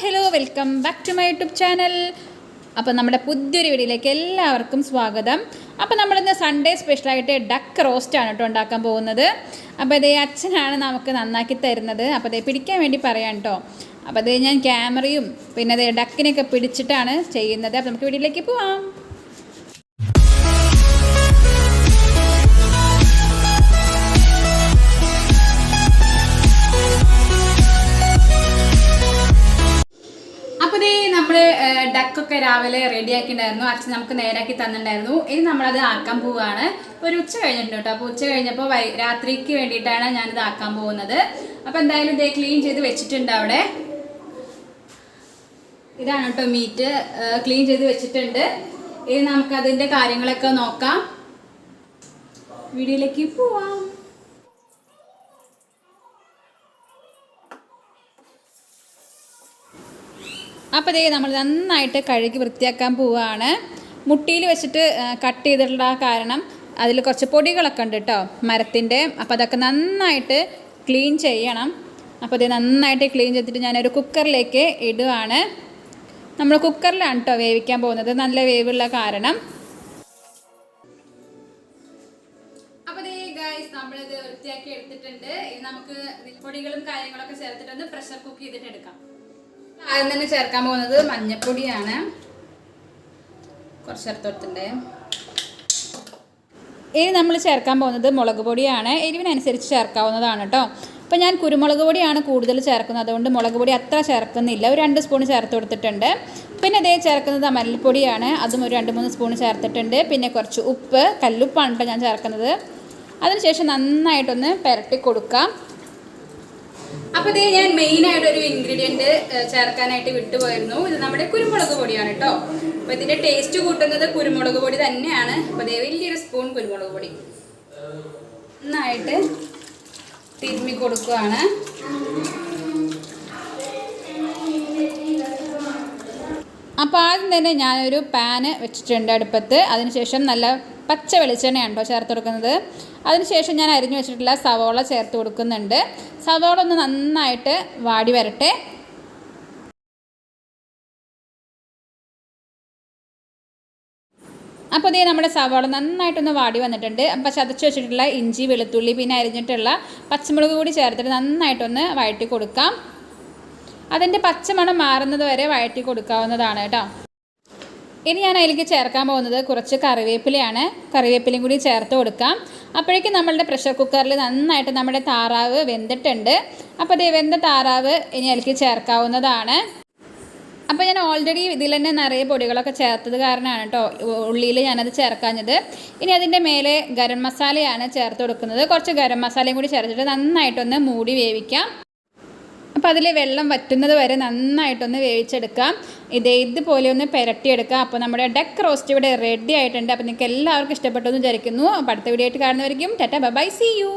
Hello welcome back to my YouTube channel അപ്പോൾ നമ്മുടെ പുതിയൊരു വീഡിയോയിലേക്ക് എല്ലാവർക്കും സ്വാഗതം. അപ്പോൾ നമ്മളിന്ന് സൺഡേ സ്പെഷ്യലായിട്ട് ഡക്ക് റോസ്റ്റ് ആണ് കേട്ടോ ഉണ്ടാക്കാൻ പോകുന്നത്. അപ്പോൾ ഇതേ അച്ഛനാണ് നമുക്ക് നന്നാക്കി തരുന്നത്. അപ്പോൾ അതേ പിടിക്കാൻ വേണ്ടി പറയാം കേട്ടോ അപ്പോൾ അതേ ഞാൻ ക്യാമറയും പിന്നെ അതേ ഡക്കിനെയൊക്കെ പിടിച്ചിട്ടാണ് ചെയ്യുന്നത്. അപ്പോൾ നമുക്ക് വീഡിയോയിലേക്ക് പോവാം. ഡക്കൊക്കെ രാവിലെ റെഡിയാക്കിയിട്ടുണ്ടായിരുന്നു അച്ഛൻ നമുക്ക് നേരാക്കി തന്നിട്ടുണ്ടായിരുന്നു. ഇനി നമ്മളത് ആക്കാൻ പോവുകയാണ് ഒരു ഉച്ച കഴിഞ്ഞിട്ടുണ്ട് കേട്ടോ. അപ്പോൾ ഉച്ച കഴിഞ്ഞപ്പോൾ വൈ രാത്രിക്ക് വേണ്ടിയിട്ടാണ് ഞാനിത് ആക്കാൻ പോകുന്നത്. അപ്പോൾ എന്തായാലും ഇതേ ക്ലീൻ ചെയ്ത് വെച്ചിട്ടുണ്ട് അവിടെ. ഇതാണ് കേട്ടോ മീറ്റ് ക്ലീൻ ചെയ്ത് വെച്ചിട്ടുണ്ട്. ഇനി നമുക്ക് അതിന്റെ കാര്യങ്ങളൊക്കെ നോക്കാം. വീഡിയോയിലേക്ക് പോവാം. അപ്പോൾ ദേ നമ്മൾ നന്നായിട്ട് കഴുകി വൃത്തിയാക്കാൻ പോവുകയാണ് മുട്ടിയിൽ വെച്ചിട്ട് കട്ട് ചെയ്തിട്ടുള്ള കാരണം അതിൽ കുറച്ച് പൊടികളൊക്കെ ഉണ്ട് കേട്ടോ മരത്തിന്റെ അപ്പോൾ അതൊക്കെ നന്നായിട്ട് ക്ലീൻ ചെയ്യണം. അപ്പോൾ ഇത് നന്നായിട്ട് ക്ലീൻ ചെയ്തിട്ട് ഞാനൊരു കുക്കറിലേക്ക് ഇടുകയാണ് നമ്മൾ കുക്കറിലാണ് കേട്ടോ വേവിക്കാൻ പോകുന്നത്. നല്ല വേവുള്ള കാരണം. നമ്മളിത് വൃത്തിയാക്കി എടുത്തിട്ടുണ്ട്. ഇനി നമുക്ക് പൊടികളും കാര്യങ്ങളൊക്കെ ചേർത്തിട്ടൊന്ന് പ്രഷർ കുക്ക് ചെയ്തിട്ട് എടുക്കാം. ആദ്യം തന്നെ ചേർക്കാൻ പോകുന്നത് മഞ്ഞപ്പൊടിയാണ്. കുറച്ച് ചേർത്ത് ഇനി നമ്മൾ ചേർക്കാൻ പോകുന്നത് മുളക് പൊടിയാണ്. എരിവിനനുസരിച്ച് ചേർക്കാവുന്നതാണ് കേട്ടോ. അപ്പോൾ ഞാൻ കുരുമുളക് പൊടിയാണ് കൂടുതൽ ചേർക്കുന്നത്. അതുകൊണ്ട് മുളക് പൊടി അത്ര ചേർക്കുന്നില്ല. ഒരു രണ്ട് സ്പൂൺ ചേർത്ത് കൊടുത്തിട്ടുണ്ട്. പിന്നെ അതേ ചേർക്കുന്നത് മല്ലിപ്പൊടിയാണ്. അതും ഒരു രണ്ട് മൂന്ന് സ്പൂൺ ചേർത്തിട്ടുണ്ട്. പിന്നെ കുറച്ച് ഉപ്പ് കല്ലുപ്പാണ് കേട്ടോ ഞാൻ ചേർക്കുന്നത്. അതിനുശേഷം നന്നായിട്ടൊന്ന് പുരട്ടി കൊടുക്കാം. അപ്പോൾ ഇത് ഞാൻ മെയിൻ ആയിട്ട് ഒരു ഇൻഗ്രീഡിയന്റ് ചേർക്കാനായിട്ട് വിട്ടുപോയിരുന്നു. ഇത് നമ്മുടെ കുരുമുളക് പൊടിയാണ് കേട്ടോ അപ്പോൾ ഇതിന്റെ ടേസ്റ്റ് കൂട്ടുന്നത് കുരുമുളക് പൊടി തന്നെയാണ്. അപ്പോൾ ദേ വലിയൊരു സ്പൂൺ കുരുമുളക് പൊടി. നന്നായിട്ട് തിരുമ്മി കൊടുക്കുകയാണ് അപ്പോൾ ആദ്യം തന്നെ ഞാനൊരു പാന് വെച്ചിട്ടുണ്ട് അടുപ്പത്ത്. അതിനുശേഷം നല്ല പച്ച വെളിച്ചെണ്ണയാണ് ചേർത്ത് കൊടുക്കുന്നത്. അതിനുശേഷം ഞാൻ അരിഞ്ഞു വെച്ചിട്ടുള്ള സവോള ചേർത്ത് കൊടുക്കുന്നുണ്ട്. സവോള ഒന്ന് നന്നായിട്ട് വാടി വരട്ടെ. അപ്പോൾ ഇതേ നമ്മുടെ സവാള നന്നായിട്ടൊന്ന് വാടി വന്നിട്ടുണ്ട്. അപ്പം ചതച്ച് വെച്ചിട്ടുള്ള ഇഞ്ചി വെളുത്തുള്ളി പിന്നെ അരിഞ്ഞിട്ടുള്ള പച്ചമുളക് കൂടി ചേർത്തിട്ട് നന്നായിട്ടൊന്ന് വഴറ്റി കൊടുക്കാം. അതിന്റെ പച്ചമണം മാറുന്നത് വരെ വഴറ്റി കൊടുക്കാവുന്നതാണ് കേട്ടോ. ഇനി ഞാൻ അതിലേക്ക് ചേർക്കാൻ പോകുന്നത് കുറച്ച് കറിവേപ്പിലയാണ്. കറിവേപ്പിലയും കൂടി ചേർത്ത് കൊടുക്കാം. അപ്പോഴേക്കും നമ്മളുടെ പ്രഷർ കുക്കറിൽ നന്നായിട്ട് നമ്മുടെ താറാവ് വെന്തിട്ടുണ്ട്. അപ്പോൾ അതേ വെന്ത താറാവ് ഇനി അതിലേക്ക് ചേർക്കാവുന്നതാണ്. അപ്പോൾ ഞാൻ ഓൾറെഡി ഇതിൽ തന്നെ നിറയെ പൊടികളൊക്കെ ചേർത്തത് കാരണമാണ് കേട്ടോ ഉള്ളിയിൽ ഞാനത് ചേർക്കാഞ്ഞത്. ഇനി അതിന്റെ മേലെ ഗരം മസാലയാണ് ചേർത്ത് കൊടുക്കുന്നത്. കുറച്ച് ഗരം മസാലയും കൂടി ചേർത്തിട്ട് നന്നായിട്ടൊന്ന് മൂടി വേവിക്കാം. അപ്പോൾ അതിൽ വെള്ളം വറ്റുന്നത് വരെ നന്നായിട്ടൊന്ന് വേവിച്ചെടുക്കാം. ഇതേ ഇതുപോലെ ഒന്ന് പുരട്ടിയെടുക്കാം. അപ്പോൾ നമ്മുടെ ഡെക്ക് റോസ്റ്റ് ഇവിടെ റെഡി ആയിട്ടുണ്ട്. അപ്പോൾ നിങ്ങൾക്ക് എല്ലാവർക്കും ഇഷ്ടപ്പെട്ടു എന്ന് വിചാരിക്കുന്നു. അപ്പോൾ അടുത്ത വീഡിയോ ആയിട്ട് കാണുന്നവരിക്കും ടാറ്റ ബൈ സി യു